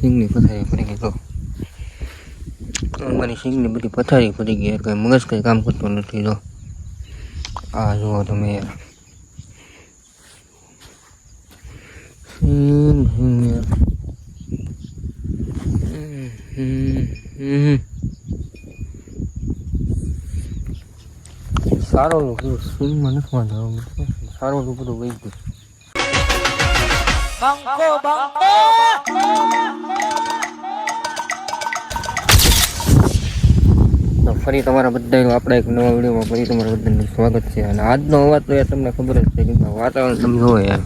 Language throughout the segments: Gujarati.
સિંગની પથારી પડી ગઈ તો અમારી સિંગની બધી પથારી પડી ગઈ, યાર મગજ કંઈ કામ કરતો નથી, જો. આ જુઓ તમે. સારો લુક સિંગમાં નથી વાંધો. સારો લુક બધું વહી ગયું. તો ફરી તમારા બધાનું આપણા એક નવા વિડીયોમાં ફરી તમારા બધાનું સ્વાગત છે. અને આજનો અવાજ તો યાર તમને ખબર જ છે કે વાતાવરણ તમે જોવો યાર.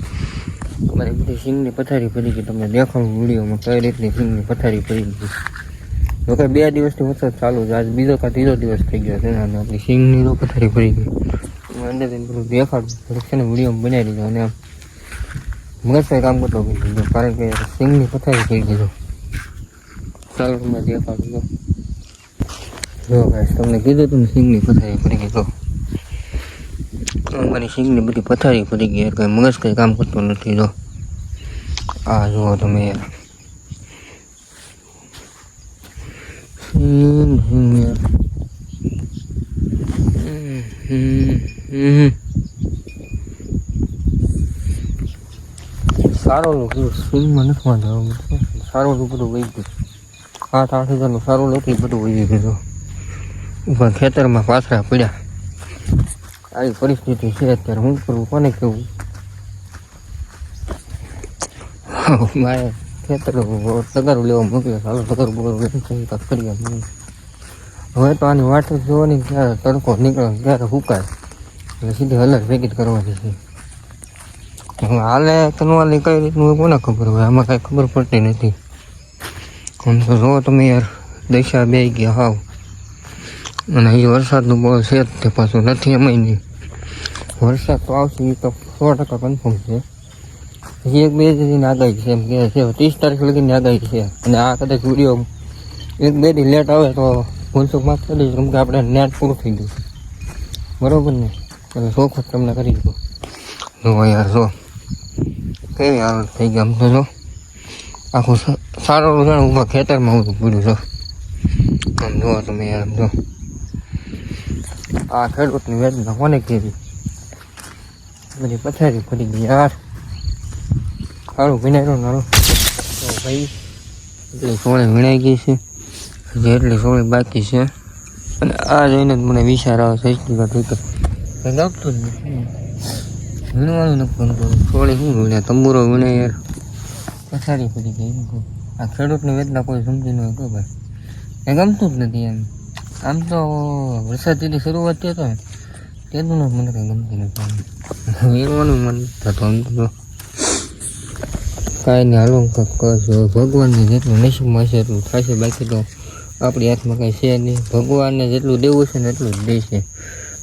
અમારી બધી સિંગની પથારી પડી ગઈ તમને દેખાડું વિડીયોમાં કઈ રીતની સિંગની પથારી પડી ગઈ જો કે બે દિવસથી વરસાદ ચાલુ છે. આજ બીજો કાં ત્રીજો દિવસ થઈ ગયો છે અને આપણી સિંગની પથારી પડી ગઈ અંદર બધું દેખાડું ને, વિડીયોમાં બનાવી દીધો અને આમ મગજ કંઈ કામ કરતો કારણ કે સિંગની પથારી પડી દીધો. ચાલો તમને દેખાડું જો જો ગાઈસ તમને કીધું તું સિંગની પથારી પડી ગઈ તો અમારી સિંગની બધી પથારી પડી ગઈ. યાર કંઈ મગજ કંઈ કામ કરતો નથી જો. આ જુઓ તમે. યાર સિંગ સિંગ યાર હમ, હમ, હમ. સારો લુક સિંગમાં નથી વાંધો સારો લુક બધું વહી ગયું. આઠ આઠ હજારનું સારું નથી બધું વહી ગયું. પણ ખેતરમાં પાથરા પડ્યા. આવી પરિસ્થિતિ છે અત્યારે. હું કરવું કોને કેવું મારે ખેતર તગારું લેવા મોકલ્યો ચાલો તગારું બગારું લઈને કંઈ કાંઈક નહીં. હવે તો આની વાટ જોવાની ત્યારે તડકો નીકળે ત્યારે હુકાય. એટલે સીધી હલર પેકેટ કરવાની છે. હાલે તનવાલી કઈ રીતનું હોય કોને ખબર હોય? આમાં કાંઈ ખબર પડતી નથી. આમ તો જો તમે યાર, દશા બે ગયા હાવ. અને એ વરસાદનું બહુ છે જ તે પાછું નથી એમ નહીં વરસાદ તો આવશે એ તો સો ટકા કન્ફર્મ છે. એક બે દિન આગાહી છે, એમ કે છે, ત્રીસ તારીખ લગીની આગાહી છે. અને આ કદાચ વીડિયો એક બે દી લેટ આવે તો ભૂલચૂક માફ કરી દઈશું કે આપણે નેટ પૂરું થઈ ગયું બરાબર ને? એટલે શોખ તમને કરી દીધું. જો યાર, જો. કેવી હાલત થઈ ગઈ આમ તો જો. આખું સારો છે ને ખેતરમાં હું પડ્યું છો આમ જુઓ તમે યાર, આમ જો આ ખેડૂતની વેદના કોને કેવી બધી પથારી પડી ગઈ યાર. સારું વિનાયરો નારું તો ભાઈ, એટલી સોળે વિણાઈ ગઈ છે. હજી એટલી સોળે બાકી છે. અને આ જોઈને મને વિચાર આવે છે એટલી વાત લાગતું જ નથી. વીણવાનું નથી ગમતું સોળે શું વીણ્યા તંબુરો વીણે યાર. પથારી પડી ગઈ આ ખેડૂતની વેદના કોઈ સમજી ન હોય ભાઈ. એ ગમતું જ નથી એમ. આમ તો વરસાદ જેની શરૂઆત થયો હતો ને તેનું મને કંઈ ગમતું નથી વીણવાનું મન થતું તો. કાંઈ નહીં, હાલો કરજો ભગવાનને જેટલું નસીબમાં હશે એટલું થશે. બાકી તો આપણી હાથમાં કાંઈ છે નહીં. ભગવાનને જેટલું દેવું છે ને એટલું જ દેશે.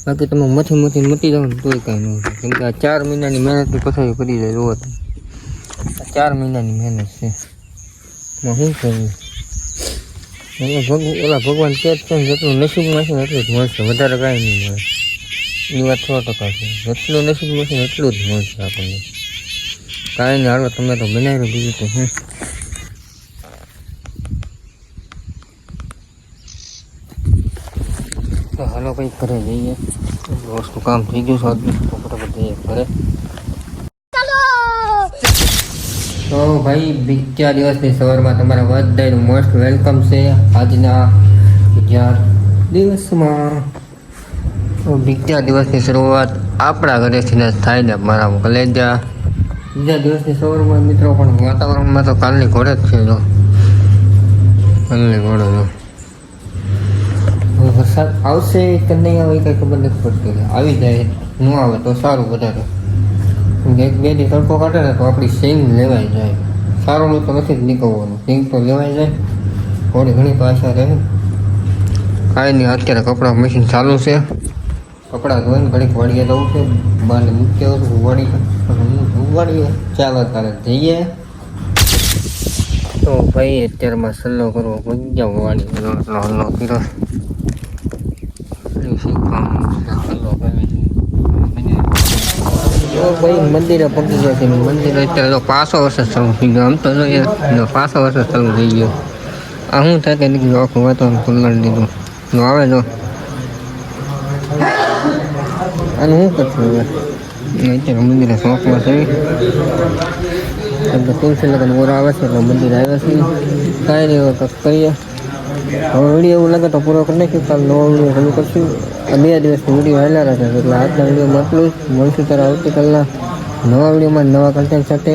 બાકી તમે મથી મથી મટી જાઓ ને તોય કાંઈ નહીં કેમ કે આ ચાર મહિનાની મહેનતની પથારી કરી જાય રોજ આ ચાર મહિનાની મહેનત છે. એમાં શું કરવું? એટલે ભગ ઓલા ભગવાન કે જ છે જેટલું નસીબમાં છે ને એટલું જ મળશે. વધારે કાંઈ નહીં મળે. એ વાત સો ટકા છે. જેટલું નસીબમાં છે ને એટલું જ મળશે આપણને. કાંઈ નહીં, હાલો, તમે તો બનાવી બીજું તો હું? હાલો કંઈક ઘરે જઈએ. વસ્તુ કામ થઈ ગયું આજનું. તો ફટાફટ જઈએ ઘરે. તો ભાઈ, બીજા દિવસની સવારમાં તમારા બધાનું મોસ્ટ વેલકમ છે. આજના બીજા દિવસમાં. તો બીજા દિવસની શરૂઆત આપણા ઘરેથી જ થાય ને મારા કલેજા. બીજા દિવસની સવારમાં મિત્રો, પણ વાતાવરણમાં તો કાલની ઘોડે જ છે, જો. કાલની ઘોડે, જો. વરસાદ આવશે કે નહીં આવે એ કંઈ ખબર નથી પડતી આવી જાય, ન આવે તો સારું વધારે. એક બે દી તડકો કાઢે ને તો આપણી સિંગ લેવાઈ જાય. સારું તો નથી જ નીકળવાનું. સિંગ તો લેવાઈ જાય. થોડી ઘણી તો રહે. કાંઈ નહીં, અત્યારે કપડાં મશીન ચાલુ છે. કપડાં ધોઈને ઘડીક વાળીએ જવું છે. બાને મૂકી આવું છું વાળી હું વાળીએ ચાલો તારે જઈએ. તો ભાઈ, અત્યારમાં સલ્લો કરવો પૂજા વાળી પીરો શું કામ છે? સલ્લો કરવી છે. તો ભાઈ મંદિરે પહોંચી ગયા છે મંદિરે અત્યારે તો પાછો વર્ષ ચાલુ થઈ ગયો આમ તો પાછો વર્ષ ચાલુ થઈ ગયો આ શું થાય કે નીકળ્યું આખું વાતાવરણ ખુલ્લાડી દીધું જો આવે જો અને શું કરશું હવે અત્યારે મંદિરે શોખમાં છે એટલે તુલસી લગન ઓર આવે છે એટલે મંદિર આવ્યા છે. કાંઈ નહીં કરીએ. હવે વીડિયો એવું લાગે તો પૂરો કરી નાખ્યું. કાલ નવો વીડિયો શરૂ કરશું. બે દિવસથી વીડિયો રાખે છે. એટલે આજના વિડીયોમાં મોકલું જ. મળશું ત્યારે આવતીકાલના નવા વિડીયોમાં નવા કન્ટેન્ટ સાથે.